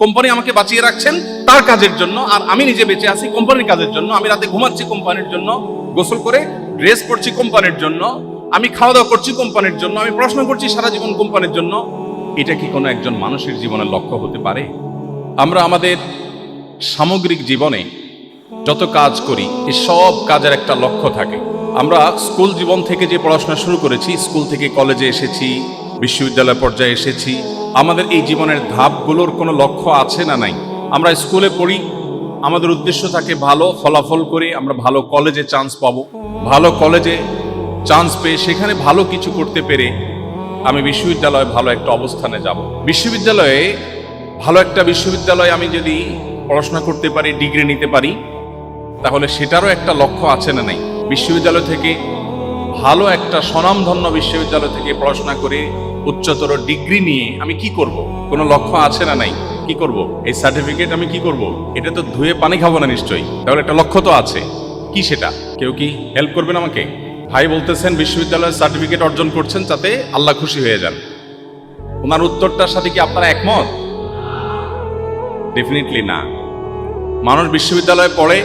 Company আমাকে বাঁচিয়ে রাখছেন তার কাজের জন্য, আর আমি নিজে বেঁচে আছি কোম্পানির কাজের জন্য। আমি রাতে ঘুমাচ্ছি কোম্পানির জন্য, গোসল করে ড্রেস পরছি কোম্পানির জন্য, আমি খাওয়া দাওয়া করছি কোম্পানির জন্য, আমি পড়াশোনা করছি সারা জীবন কোম্পানির জন্য। এটা কি কোনো একজন মানুষের জীবনের লক্ষ্য হতে পারে? আমরা আমাদের সামগ্রিক জীবনে যত কাজ করি এই সব কাজের একটা লক্ষ্য থাকে। আমরা স্কুল জীবন থেকে যে পড়াশোনা শুরু করেছি, স্কুল থেকে কলেজে এসেছি, বিশ্ববিদ্যালয় পর্যায়ে এসেছি আমাদের এই জীবনের ধাপগুলোর কোনো লক্ষ্য আছে না নাই? আমরা স্কুলে পড়ি, আমাদের উদ্দেশ্য থাকে ভালো ফলাফল করে আমরা ভালো কলেজে চান্স পাবো। ভালো কলেজে চান্স পেয়ে সেখানে ভালো কিছু করতে পেরে আমি বিশ্ববিদ্যালয়ে ভালো একটা অবস্থানে যাব। বিশ্ববিদ্যালয়ে ভালো একটা বিশ্ববিদ্যালয়ে আমি যদি পড়াশোনা করতে পারি ডিগ্রি নিতে পারি, তাহলে সেটারও একটা লক্ষ্য আছে না নাই? বিশ্ববিদ্যালয় থেকে ভালো একটা স্বনামধন্য বিশ্ববিদ্যালয় থেকে পড়াশোনা করে উচ্চতর ডিগ্রি নিয়ে আমি কি করব? কোনো লক্ষ্য আছে না নাই? কি করব? এই সার্টিফিকেট আমি কি করব? এটা তো ধুয়ে পানি খাব না নিশ্চয়ই। তাহলে একটা লক্ষ্য তো আছে। কি সেটা? কেউ কি হেল্প করবেন আমাকে? ভাই বলতেছেন, বিশ্ববিদ্যালয়ের সার্টিফিকেট অর্জন করছেন যাতে আল্লাহ খুশি হয়ে যান। ওনার উত্তরটার সাথে কি আপনারা একমত? ডেফিনেটলি না। মানুষ বিশ্ববিদ্যালয়ে পড়ে,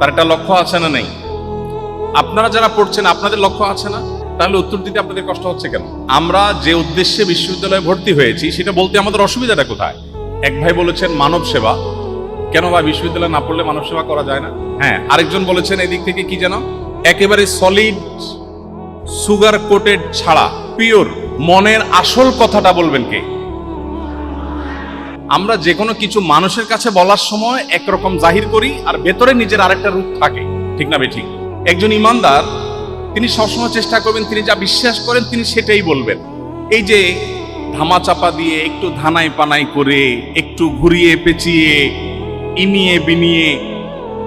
তার একটা লক্ষ্য আছে না নেই? আপনারা যারা পড়ছেন, আপনাদের লক্ষ্য আছে না? তাহলে উত্তর দিতে আপনাদের কষ্ট হচ্ছে কেন? আমরা যে উদ্দেশ্যে বিশ্ববিদ্যালয়ে ভর্তি হয়েছি, সেটা বলতে আমাদের অসুবিধাটা কোথায়? এক ভাই বলেছেন, মানব সেবা। কেন ভাই, বিশ্ববিদ্যালয়ে না পড়লে মানব সেবা করা যায় না? হ্যাঁ আরেকজন বলেছেন, এদিক থেকে কি যেন? একেবারে সলিড সুগার কোটেড ছাড়া পিওর মনের আসল কথাটা বলবেন কে? আমরা যে কোনো কিছু মানুষের কাছে বলার সময় একরকম জাহির করি, আর ভেতরে নিজের আরেকটা রূপ থাকে। ঠিক না বে ঠিক? একজন ইমানদার তিনি সবসময় চেষ্টা করবেন, তিনি যা বিশ্বাস করেন তিনি সেটাই বলবেন। এই যে ধামাচাপা দিয়ে একটু ধানাই পানাই করে, একটু ঘুরিয়ে পেঁচিয়ে ইনিয়ে বিনিয়ে,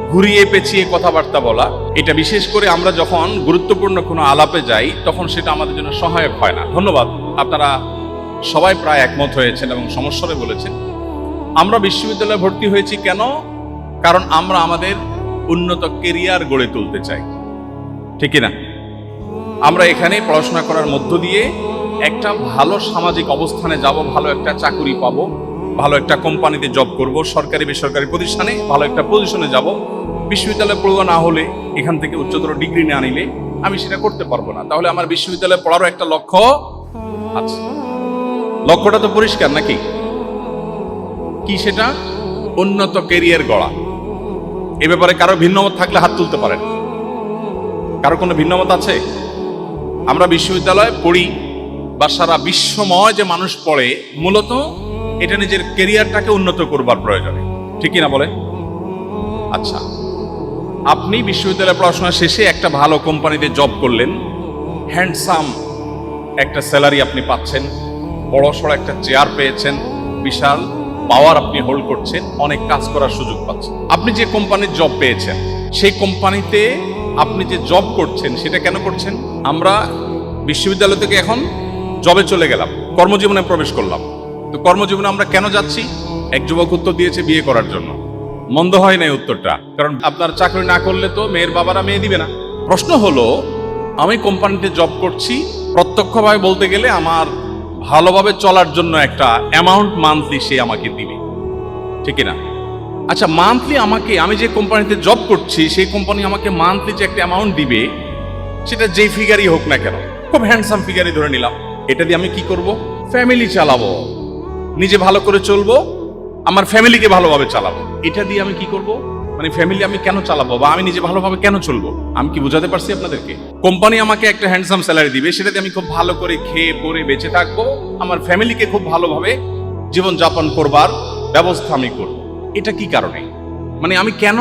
ঘুরিয়ে পেঁচিয়ে কথাবার্তা বলা, এটা বিশেষ করে আমরা যখন গুরুত্বপূর্ণ কোনো আলাপে যাই, তখন সেটা আমাদের জন্য সহায়ক হয় না। ধন্যবাদ। আপনারা সবাই প্রায় একমত হয়েছেন এবং সমস্যারে বলেছেন। আমরা বিশ্ববিদ্যালয়ে ভর্তি হয়েছি কেন? কারণ আমরা আমাদের উন্নত কেরিয়ার গড়ে তুলতে চাই। ঠিক না আমরা এখানে পড়াশোনা করার মধ্য দিয়ে একটা ভালো সামাজিক অবস্থানে যাব, ভালো একটা চাকুরি পাবো, ভালো একটা কোম্পানিতে জব করব, সরকারি, বেসরকারি প্রতিষ্ঠানে ভালো একটা পজিশনে যাব। বিশ্ববিদ্যালয়ে পড়ুয়া না হলে, এখান থেকে উচ্চতর ডিগ্রি না নিলে আমি সেটা করতে পারব না। তাহলে আমার বিশ্ববিদ্যালয়ে পড়ারও একটা লক্ষ্য আছে। লক্ষ্যটা তো পরিষ্কার নাকি? কি সেটা? উন্নত কেরিয়ার গড়া। এ ব্যাপারে কারও ভিন্নমত থাকলে হাত তুলতে পারেন। কারও কোনো ভিন্নমত আছে? আমরা বিশ্ববিদ্যালয়ে পড়ি বা সারা বিশ্বময় যে মানুষ পড়ে, মূলত এটা নিজের কেরিয়ারটাকে উন্নত করবার প্রয়োজনে। ঠিক না বলে আচ্ছা আপনি বিশ্ববিদ্যালয়ে পড়াশোনা শেষে একটা ভালো কোম্পানিতে জব করলেন, হ্যান্ডসাম একটা স্যালারি আপনি পাচ্ছেন বড় সড়ো একটা চেয়ার পেয়েছেন, বিশাল পাওয়ার আপনি হোল্ড করছেন, অনেক কাজ করার সুযোগ পাচ্ছেন। আপনি যে কোম্পানির জব পেয়েছেন, সেই কোম্পানিতে আপনি যে জব করছেন, সেটা কেন করছেন? আমরা বিশ্ববিদ্যালয় থেকে এখন জবে চলে গেলাম, কর্মজীবনে প্রবেশ করলাম। তো কর্মজীবনে আমরা কেন যাচ্ছি? এক যুবক উত্তর দিয়েছে বিয়ে করার জন্য। মন্দ হয় নাই উত্তরটা, কারণ আপনার চাকরি না করলে তো মেয়ের বাবারা মেয়ে দিবে না। প্রশ্ন হলো, আমি কোম্পানিতে জব করছি, প্রত্যক্ষভাবে বলতে গেলে আমার ভালোভাবে চলার জন্য একটা অ্যামাউন্ট মান্থলি সে আমাকে দিবে। ঠিক না আচ্ছা মান্থলি আমাকে, আমি যে কোম্পানিতে জব করছি, সেই কোম্পানি আমাকে মান্থলি যে একটা অ্যামাউন্ট দিবে, সেটা যেই ফিগারই হোক না কেন, খুব হ্যান্ডসাম ফিগারই ধরে নিলাম। এটা দিয়ে আমি কি করব? ফ্যামিলি চালাবো। নিজে ভালো করে চলবো, আমার ফ্যামিলিকে ভালোভাবে চালাবো। এটা দিয়ে আমি কি করব? মানে ফ্যামিলি আমি কেন চালাবো বা আমি নিজে ভালোভাবে কেন চলবো? আমি কি বোঝাতে পারছি আপনাদেরকে? কোম্পানি আমাকে একটা হ্যান্ডসাম স্যালারি দিবে সেটাতে আমি খুব ভালো করে খেয়ে পরে বেঁচে থাকব। আমার ফ্যামিলিকে খুব ভালোভাবে জীবনযাপন করবার ব্যবস্থা আমি করব। এটা কি কারণে? মানে আমি কেন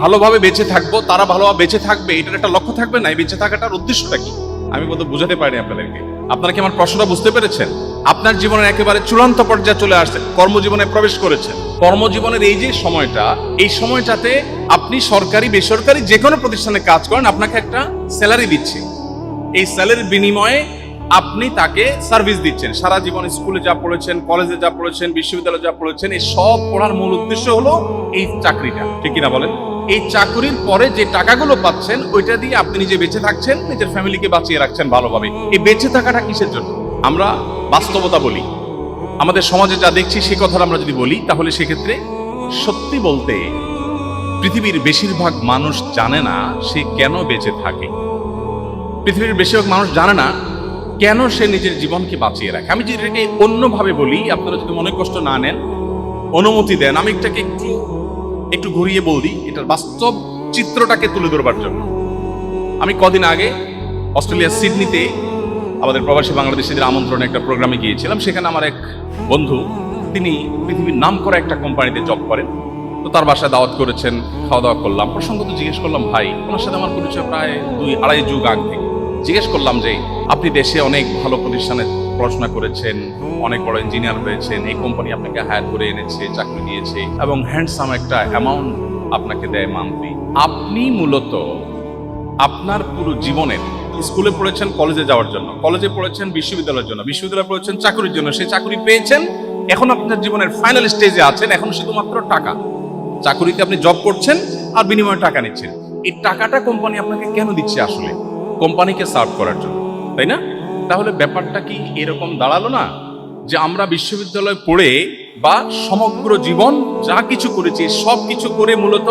ভালোভাবে বেঁচে থাকব, তারা ভালোভাবে বেঁচে থাকবে, এটার একটা লক্ষ্য থাকবে না? বেঁচে থাকাটার উদ্দেশ্যটা কি? আমি বোধ বুঝাতে পারিনি আপনাদেরকে। আপনারা কি আমার প্রশ্নটা বুঝতে পেরেছেন? আপনার জীবনের একেবারে চূড়ান্ত পর্যায়ে চলে আসছেন কর্মজীবনে প্রবেশ করেছেন। কর্মজীবনের এই যে সময়টা, এই সময়টাতে আপনি সরকারি, বেসরকারি যে কোনো প্রতিষ্ঠানে কাজ করেন, আপনাকে একটা স্যালারি দিচ্ছে। এই স্যালারির বিনিময়ে আপনি তাকে সার্ভিস দিচ্ছেন। সারা জীবন স্কুলে যা পড়েছেন কলেজে যা পড়েছেন, বিশ্ববিদ্যালয়ে যা পড়েছেন, এই সব পড়ার মূল উদ্দেশ্য হলো এই চাকরিটা। ঠিক কিনা বলেন? এই চাকরির পরে যে টাকাগুলো পাচ্ছেন, ওইটা দিয়ে আপনি নিজে বেঁচে থাকছেন, নিজের ফ্যামিলিকে বাঁচিয়ে রাখছেন ভালোভাবে। এই বেঁচে থাকাটা কিসের জন্য? আমরা বাস্তবতা বলি। আমাদের সমাজে যা দেখছি, সে কথাটা আমরা যদি বলি, তাহলে সেক্ষেত্রে সত্যি বলতে পৃথিবীর বেশিরভাগ মানুষ জানে না সে কেন বেঁচে থাকে। পৃথিবীর বেশিরভাগ মানুষ জানে না কেন সে নিজের জীবনকে বাঁচিয়ে রাখে? আমি যদি এটাকে অন্যভাবে বলি, আপনারা যদি মনে কষ্ট না নেন, অনুমতি দেন, আমি এটাকে একটু একটু ঘুরিয়ে বলি এটার বাস্তব চিত্রটাকে তুলে ধরবার জন্য। আমি কদিন আগে অস্ট্রেলিয়ার সিডনিতে আমাদের প্রবাসী বাংলাদেশিদের আমন্ত্রণে একটা প্রোগ্রামে গিয়েছিলাম। সেখানে আমার এক বন্ধু, তিনি পৃথিবীর নাম করা একটা কোম্পানিতে জব করেন। তো তার বাসায় দাওয়াত করেছেন, খাওয়া দাওয়া করলাম। প্রসঙ্গত জিজ্ঞেস করলাম, ভাই ওনার সাথে আমার পরিচয় প্রায় দুই, আড়াই যুগ আগ থেকে। জিজ্ঞেস করলাম যে, আপনি দেশে অনেক ভালো প্রতিষ্ঠানে পড়াশোনা করেছেন, অনেক বড় ইঞ্জিনিয়ার হয়েছেন, এই কোম্পানি আপনাকে হায়ার করে এনেছে, চাকরি দিয়েছে এবং হ্যান্ডসাম একটা অ্যামাউন্ট আপনাকে দেয় মান্থলি আপনি মূলত আপনার পুরো জীবনের স্কুলে পড়েছেন কলেজে যাওয়ার জন্য। কলেজে পড়েছেন, বিশ্ববিদ্যালয়ের জন্য। বিশ্ববিদ্যালয়ে পড়েছেন, চাকরির জন্য। সেই চাকরি পেয়েছেন, এখন আপনার জীবনের ফাইনাল স্টেজে আছেন, এখন শুধুমাত্র টাকা। চাকরিতে আপনি জব করছেন আর বিনিময়ে টাকা নিচ্ছেন। এই টাকাটা কোম্পানি আপনাকে কেন দিচ্ছে আসলে? কোম্পানিকে সার্ভ করার জন্য, তাই না? তাহলে ব্যাপারটা কি এরকম দাঁড়াল না? যে আমরা বিশ্ববিদ্যালয়ে পড়ে বা সমগ্র জীবন যা কিছু করেছি, সব কিছু করে মূলত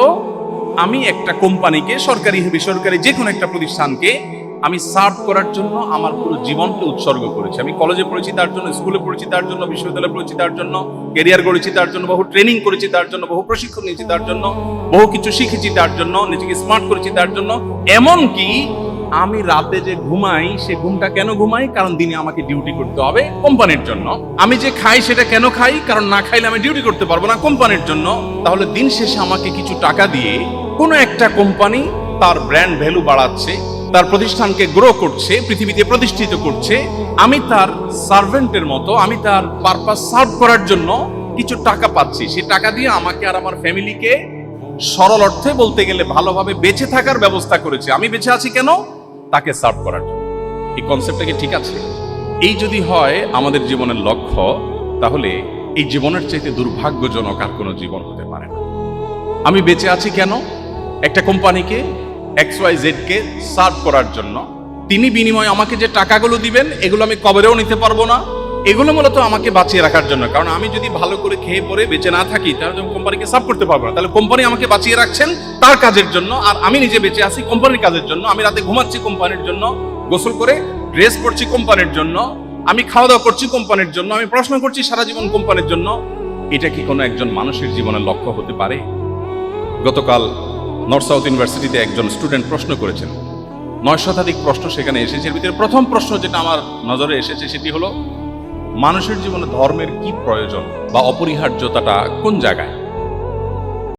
আমি একটা কোম্পানিকে, সরকারি, বেসরকারি যে কোনো একটা প্রতিষ্ঠানকে আমি সার্ভ করার জন্য আমার পুরো জীবনকে উৎসর্গ করেছি। আমি কলেজে পড়েছি তার জন্য, স্কুলে পড়েছি তার জন্য, বিশ্ববিদ্যালয়ে পড়েছি তার জন্য, ক্যারিয়ার গড়েছি তার জন্য, বহু ট্রেনিং করেছি তার জন্য, বহু প্রশিক্ষণ নিয়েছি তার জন্য, বহু কিছু শিখেছি তার জন্য, নিজেকে স্মার্ট করেছি তার জন্য এমন কি আমি রাতে যে ঘুমাই, সে ঘুমটা কেন ঘুমাই? কারণ দিনে আমাকে ডিউটি করতে হবে কোম্পানির জন্য। আমি যে খাই, সেটা কেন খাই? কারণ না খাইলে আমি ডিউটি করতে পারব না কোম্পানির জন্য। তাহলে দিন শেষে আমাকে কিছু টাকা দিয়ে কোনো একটা কোম্পানি তার ব্র্যান্ড ভ্যালু বাড়াচ্ছে, তার প্রতিষ্ঠানকে গ্রো করছে, পৃথিবীতে প্রতিষ্ঠিত করছে। আমি তার সার্ভেন্টের মতো, আমি তার পারপাস সার্ভ করার জন্য কিছু টাকা পাচ্ছি। সে টাকা দিয়ে আমাকে আর আমার ফ্যামিলিকে সরল অর্থে বলতে গেলে ভালোভাবে বেঁচে থাকার ব্যবস্থা করেছে। আমি বেঁচে আছি কেন? তাকে সার্ভ করার জন্য। এই কনসেপ্টটা কি ঠিক আছে? এই যদি হয় আমাদের জীবনের লক্ষ্য, তাহলে এই জীবনের চাইতে দুর্ভাগ্যজনক আর কোনো জীবন হতে পারে না। আমি বেঁচে আছি কেন? একটা কোম্পানিকে এক্স ওয়াই জেডকে সার্ভ করার জন্য। তিনি বিনিময়ে আমাকে যে টাকাগুলো দিবেন, এগুলো আমি কবরেও নিতে পারব না। এগুলো মূলত আমাকে বাঁচিয়ে রাখার জন্য। কারণ আমি যদি ভালো করে খেয়ে পরে বেঁচে না থাকি, তাহলে কোম্পানিকে সার্ভ করতে পারব না। তাহলে কোম্পানি আমাকে বাঁচিয়ে রাখছেন তার কাজের জন্য, আর আমি নিজে বেঁচে আছি কোম্পানির কাজের জন্য। আমি রাতে ঘুমাচ্ছি কোম্পানির জন্য, গোসল করে ড্রেস পরছি কোম্পানির জন্য, আমি খাওয়া দাওয়া করছি কোম্পানির জন্য, আমি পড়াশোনা করছি সারা জীবন কোম্পানির জন্য। এটা কি কোনো একজন মানুষের জীবনের লক্ষ্য হতে পারে? গতকাল নর্থ সাউথ ইউনিভার্সিটিতে একজন স্টুডেন্ট প্রশ্ন করেছেন। নয় শতাধিক প্রশ্ন সেখানে এসেছে। এর ভিতরে প্রথম প্রশ্ন যেটা আমার নজরে এসেছে সেটি হলো মানুষের জীবনে ধর্মের কি প্রয়োজন বা অপরিহার্যতাটা কোন জায়গায়?